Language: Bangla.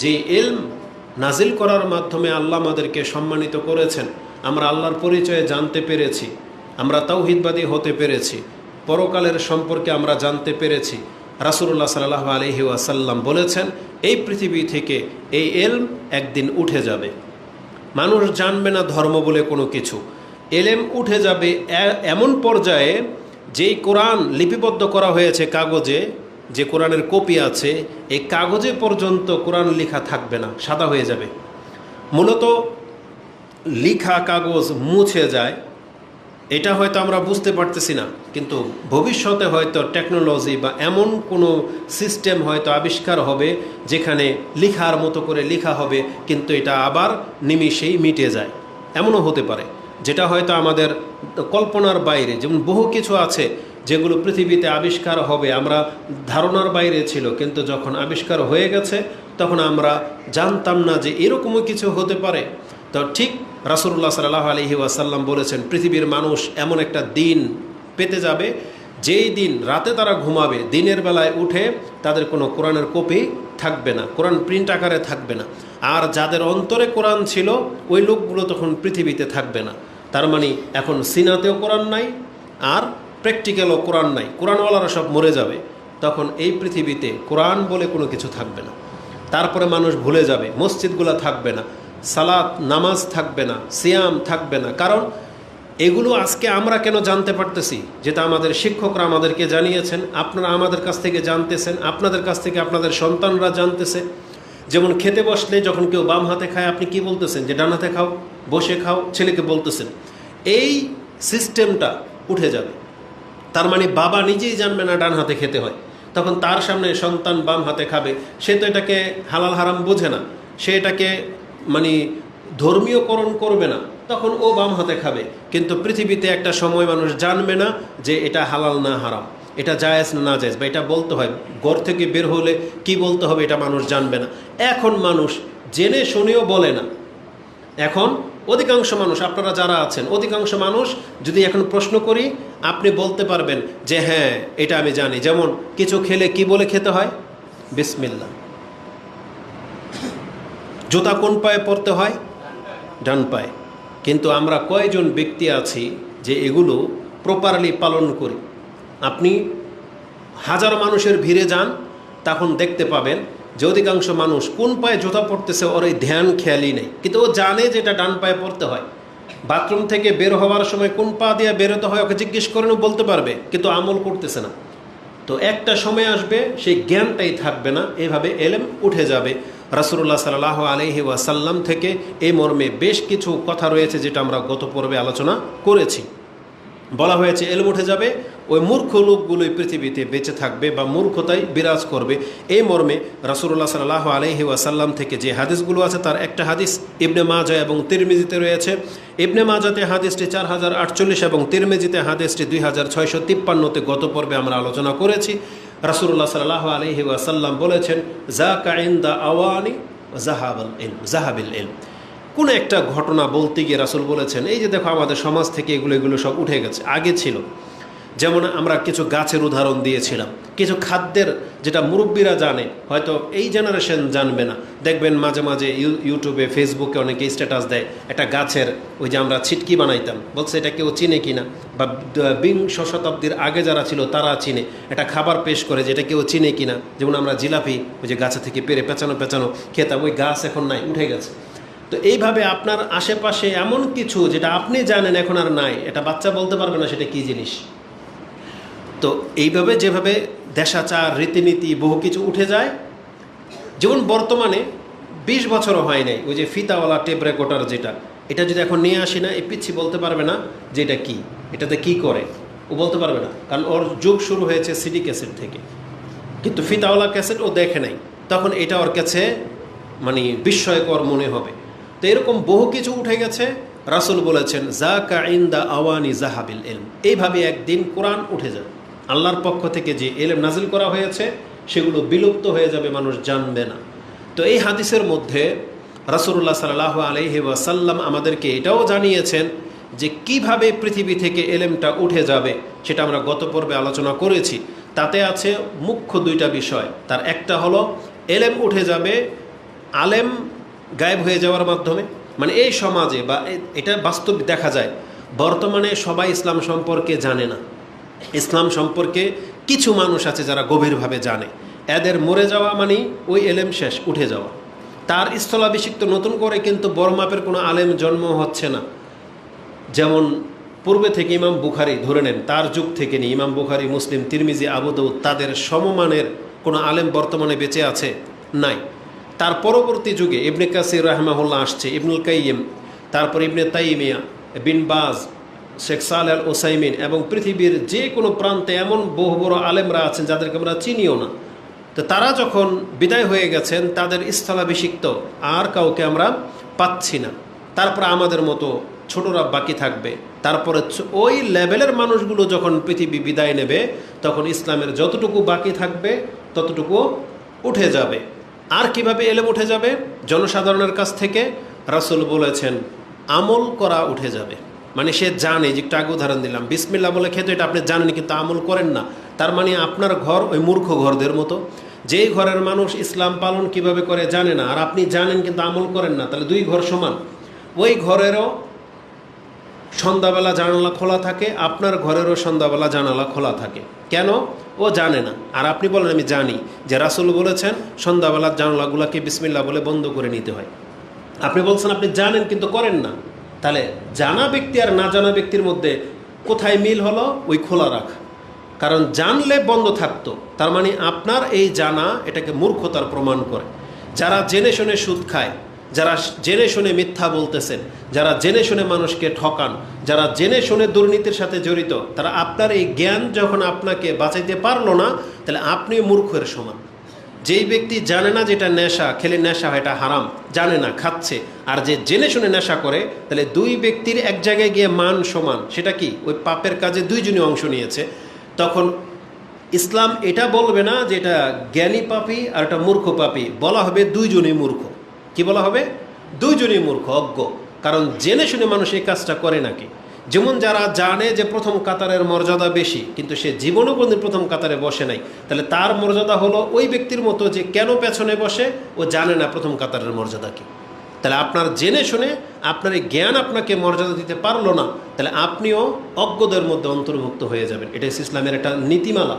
যে এলম নাজিল করার মাধ্যমে আল্লাহ আমাদেরকে সম্মানিত করেছেন। আমরা আল্লাহর পরিচয়ে জানতে পেরেছি। আমরা তাওহিদবাদী হতে পেরেছি। পরকালের সম্পর্কে আমরা জানতে পেরেছি। রাসুল্লাহ সাল্লাহ আলহি ওয়াসাল্লাম বলেছেন, এই পৃথিবী থেকে এই এলম একদিন উঠে যাবে। মানুষ জানবে না ধর্ম বলে কোনো কিছু। এলেম উঠে যাবে এমন পর্যায়ে যেই কোরআন লিপিবদ্ধ করা হয়েছে কাগজে যে কোরআনের কপি আছে, এই কাগজে পর্যন্ত কোরআন লেখা থাকবে না, সাদা হয়ে যাবে। মূলত লিখা কাগজ মুছে যায়, এটা হয়তো আমরা বুঝতে পারতেছি না, কিন্তু ভবিষ্যতে হয়তো টেকনোলজি বা এমন কোনো সিস্টেম হয়তো আবিষ্কার হবে, যেখানে লিখার মতো করে লেখা হবে, কিন্তু এটা আবার নিমিষেই মিটে যায়। এমনও হতে পারে। যেটা হয়তো আমাদের কল্পনার বাইরে, যেমন বহু কিছু আছে যেগুলো পৃথিবীতে আবিষ্কার হবে, আমরা ধারণার বাইরে ছিল, কিন্তু যখন আবিষ্কার হয়ে গেছে, তখন আমরা জানতাম না যে এরকমও কিছু হতে পারে। তো ঠিক রাসুল্লাহ সাল্লাহ আলহি ওয়াসাল্লাম বলেছেন, পৃথিবীর মানুষ এমন একটা দিন পেতে যাবে, যেই দিন রাতে তারা ঘুমাবে, দিনের বেলায় উঠে তাদের কোনো কোরআনের কপি থাকবে না, কোরআন প্রিন্ট আকারে থাকবে না। আর যাদের অন্তরে কোরআন ছিল, ওই লোকগুলো তখন পৃথিবীতে থাকবে না। তার মানে এখন সিনাতেও কোরআন নাই, আর প্র্যাকটিক্যালও কোরআন নাই। কোরআনওয়ালারা সব মরে যাবে, তখন এই পৃথিবীতে কোরআন বলে কোনো কিছু থাকবে না। তারপরে মানুষ ভুলে যাবে, মসজিদগুলো থাকবে না, সালাত, নামাজ থাকবে না, সিয়াম থাকবে না। কারণ এগুলো আজকে আমরা কেন জানতে পারতেছি? যেটা আমাদের শিক্ষকরা আমাদেরকে জানিয়েছেন, আপনারা আমাদের কাছ থেকে জানতেছেন, আপনাদের কাছ থেকে আপনাদের সন্তানরা জানতেছে। যেমন খেতে বসলে যখন কেউ বাম হাতে খায়, আপনি কি বলতেছেন? যে, ডান হাতে খাও। বসে খাও, ছেলেকে বলতেছেন, এই সিস্টেমটা উঠে যাবে। তার মানে বাবা নিজেই জানবে না ডান হাতে খেতে হয়। তখন তার সামনে সন্তান বাম হাতে খাবে। সে তো এটাকে হালাল হারাম বোঝে না। সে এটাকে মানে ধর্মীয়করণ করবে না। তখন ও বাম হাতে খাবে। কিন্তু পৃথিবীতে একটা সময় মানুষ জানবে না যে এটা হালাল না হারাম। এটা জায়েজ না না জায়েজ বা এটা বলতে হয়। ঘর থেকে বের হলে কি বলতে হবে এটা মানুষ জানবে না। এখন মানুষ জেনে শুনেও বলে না। এখন অধিকাংশ মানুষ, আপনারা যারা আছেন, অধিকাংশ মানুষ যদি এখন প্রশ্ন করি, আপনি বলতে পারবেন যে হ্যাঁ এটা আমি জানি। যেমন, কিছু খেলে কি বলে খেতে হয়? বিসমিল্লা জুতা কোন পায়ে পরতে হয়? ডান পায়ে। কিন্তু আমরা কয়জন ব্যক্তি আছি যে এগুলো প্রপারলি পালন করি? আপনি হাজার মানুষের ভিড়ে যান, তখন দেখতে পাবেন যে অধিকাংশ মানুষ কোন পায়ে জুতা পড়তেছে, ওর এই ধ্যান খেয়ালই নেই। কিন্তু ও জানে যে এটা ডান পায়ে পড়তে হয়। বাথরুম থেকে বের হওয়ার সময় কোন পা দিয়ে বেরোতে হয় ওকে জিজ্ঞেস করেন বলতে পারবে, কিন্তু আমল করতেছে না। তো একটা সময় আসবে, সেই জ্ঞানটাই থাকবে না, এভাবে এলেম উঠে যাবে। রাসুল্লাহ সাল্লাহ আলহি ওয়াসাল্লাম থেকে এই মর্মে বেশ কিছু কথা রয়েছে যেটা আমরা গত পর্বে আলোচনা করেছি। বলা হয়েছে, এলম উঠে যাবে ওই মূর্খ লোকগুলোই পৃথিবীতে বেঁচে থাকবে বা মূর্খতাই বিরাজ করবে। এই মর্মে রাসুল্লাহ সাল্লাহ আলহি ওয়াসাল্লাম থেকে যে হাদিসগুলো আছে, তার একটা হাদিস ইবনে মাজা এবং তিরমিজিতে রয়েছে। ইবনে মাজাতে হাদিসটি চার হাজার আটচল্লিশ এবং তিরমিজিতে হাদিসটি দুই হাজার ছয়শো তিপ্পান্নতে গত পর্বে আমরা আলোচনা করেছি। রাসুল্লাহ সাল্লাহ আলহি ওয়াসাল্লাম বলেছেন জা কাইন্দা আওয়ানি জাহাবাল এল জাহাবিল এল কোনো একটা ঘটনা বলতে গিয়ে রাসুল বলেছেন, এই যে দেখো, আমাদের সমাজ থেকে এগুলো এগুলো সব উঠে গেছে, আগে ছিল। যেমন আমরা কিছু গাছের উদাহরণ দিয়েছিলাম, কিছু খাদ্যের যেটা মুরব্বীরা জানে, হয়তো এই জেনারেশন জানবে না। দেখবেন মাঝে মাঝে ইউ- ইউটিউবে ফেসবুকে অনেকে স্ট্যাটাস দেয়, একটা গাছের ওই যে আমরা ছিটকি বানাইতাম, বলছে এটা কেউ চিনে কিনা? বা বিংশ শতাব্দীর আগে যারা ছিল তারা চিনে, একটা খাবার পেশ করে যেটা কেউ চিনে কিনা? যেমন আমরা জিলাপি, ওই যে গাছে থেকে পেরে পেঁচানো পেঁচানো খেতাম, ওই গাছ এখন নাই, উঠে গেছে। তো এইভাবে আপনার আশেপাশে এমন কিছু যেটা আপনি জানেন এখন আর নাই, এটা বাচ্চা বলতে পারবে না সেটা কী জিনিস? তো এইভাবে যেভাবে দেশাচার, রীতিনীতি, বহু কিছু উঠে যায়, যেমন বর্তমানে বিশ বছরও হয় নাই, ওই যে ফিতাওয়ালা টেপ রেকর্ডার যেটা, এটা যদি এখন নিয়ে আসি না, এই পিচ্ছি বলতে পারবে না যে এটা কী, এটাতে কি করে, ও বলতে পারবে না, কারণ ওর যুগ শুরু হয়েছে সিডি ক্যাসেট থেকে। কিন্তু ফিতাওয়ালা ক্যাসেট ও দেখে নাই, তখন এটা ওর কাছে মানে বিস্ময়কর মনে হবে। তো এরকম বহু কিছু উঠে গেছে, রাসুল বলেছেন জা কাইন্দা আওয়ানি জাহাবিল এলম এইভাবে একদিন কোরআন উঠে যাবে আল্লাহর পক্ষ থেকে যে এলেম নাজিল করা হয়েছে, সেগুলো বিলুপ্ত হয়ে যাবে, মানুষ জানবে না। তো এই হাদিসের মধ্যে রাসুল্লাহ সাল্লাহ আলহি ওয়াসাল্লাম আমাদেরকে এটাও জানিয়েছেন যে কীভাবে পৃথিবী থেকে এলেমটা উঠে যাবে, সেটা আমরা গত পর্বে আলোচনা করেছি। তাতে আছে মুখ্য দুইটা বিষয়। তার একটা হলো, এলেম উঠে যাবে, আলেম গায়েব হয়ে যাওয়ার মাধ্যমে। মানে এই সমাজে বা এটা বাস্তব দেখা যায়। বর্তমানে সবাই ইসলাম সম্পর্কে জানে না। ইসলাম সম্পর্কে কিছু মানুষ আছে যারা গভীরভাবে জানে। এদের মরে যাওয়া মানেই ওই এলেম শেষ, উঠে যাওয়া। তার স্থলাভিষিক্ত নতুন করে কিন্তু বড় মাপের কোনো আলেম জন্ম হচ্ছে না। যেমন পূর্বে থেকে ইমাম বুখারি ধরে নেন, তার যুগ থেকে নিয়ে ইমাম বুখারি, মুসলিম, তিরমিজি আবুদৌদ তাদের সমমানের কোনো আলেম বর্তমানে বেঁচে আছে নাই। তার পরবর্তী যুগে ইবনে কাসির রাহমাহুল্লাহ আসছে, ইবনুল কাইম তারপর ইবনে তাইমিয়া, বিন বাজ শেখ সাল আল ওসাইমিন এবং পৃথিবীর যে কোনো প্রান্তে এমন বহু বড় আলেমরা আছেন যাদেরকে আমরা চিনিও না। তো তারা যখন বিদায় হয়ে গেছেন, তাদের স্থলাভিষিক্ত আর কাউকে আমরা পাচ্ছি না। তারপরে আমাদের মতো ছোটরা বাকি থাকবে। তারপরে ওই লেভেলের মানুষগুলো যখন পৃথিবী বিদায় নেবে, তখন ইসলামের যতটুকু বাকি থাকবে, ততটুকু উঠে যাবে। আর কীভাবে এলেম উঠে যাবে? জনসাধারণের কাছ থেকে রাসূল বলেছেন, আমল করা উঠে যাবে। মানে সে জানে যে একটু আগে উদাহরণ দিলাম বিসমিল্লা বলে খেতে এটা আপনি জানেন, কিন্তু আমল করেন না। তার মানে আপনার ঘর ওই মূর্খ ঘরদের মতো। যেই ঘরের মানুষ ইসলাম পালন কীভাবে করে জানে না, আর আপনি জানেন কিন্তু আমল করেন না, তাহলে দুই ঘর সমান। ওই ঘরেরও সন্ধ্যাবেলা জানালা খোলা থাকে, আপনার ঘরেরও সন্ধ্যাবেলা জানালা খোলা থাকে। কেন? ও জানে না। আর আপনি বলেন, আমি জানি যে রাসুল বলেছেন, সন্ধ্যাবেলার জানালাগুলোকে বিসমিল্লা বলে বন্ধ করে নিতে হয়। আপনি বলছেন, আপনি জানেন কিন্তু করেন না। তাহলে জানা ব্যক্তি আর না জানা ব্যক্তির মধ্যে কোথায় মিল হলো? ওই খোলা রাখা। কারণ জানলে বন্ধ থাকতো। তার মানে আপনার এই জানা এটাকে মূর্খতার প্রমাণ করে। যারা জেনে শুনে সুদ খায়, যারা জেনে শুনে মিথ্যা বলতেছেন, যারা জেনে শুনে মানুষকে ঠকান, যারা জেনে শুনে দুর্নীতির সাথে জড়িত, তারা আপনার এই জ্ঞান যখন আপনাকে বাঁচাইতে পারল না, তাহলে আপনি মূর্খের সমান। যেই ব্যক্তি জানে না যেটা নেশা, খেলে নেশা হয়, এটা হারাম, জানে না, খাচ্ছে, আর যে জেনে শুনে নেশা করে, তাহলে দুই ব্যক্তির এক জায়গায় গিয়ে মান সমান, সেটা কি? ওই পাপের কাজে দুইজনই অংশ নিয়েছে। তখন ইসলাম এটা বলবে না যে এটা জ্ঞানী পাপি আর এটা মূর্খ পাপি, বলা হবে দুইজনই মূর্খ। কি বলা হবে? দুইজনই মূর্খ, অজ্ঞ। কারণ জেনে শুনে মানুষ এই কাজটা করে নাকি? যেমন যারা জানে যে প্রথম কাতারের মর্যাদা বেশি, কিন্তু সে জীবনও কোনদিন প্রথম কাতারে বসে নাই, তাহলে তার মর্যাদা হলো ওই ব্যক্তির মতো যে কেন পেছনে বসে ও জানে না প্রথম কাতারের মর্যাদা কি। তাহলে আপনার জেনে শুনে আপনার এই জ্ঞান আপনাকে মর্যাদা দিতে পারল না, তাহলে আপনিও অজ্ঞদের মধ্যে অন্তর্ভুক্ত হয়ে যাবেন। এটা ইসলামের একটা নীতিমালা।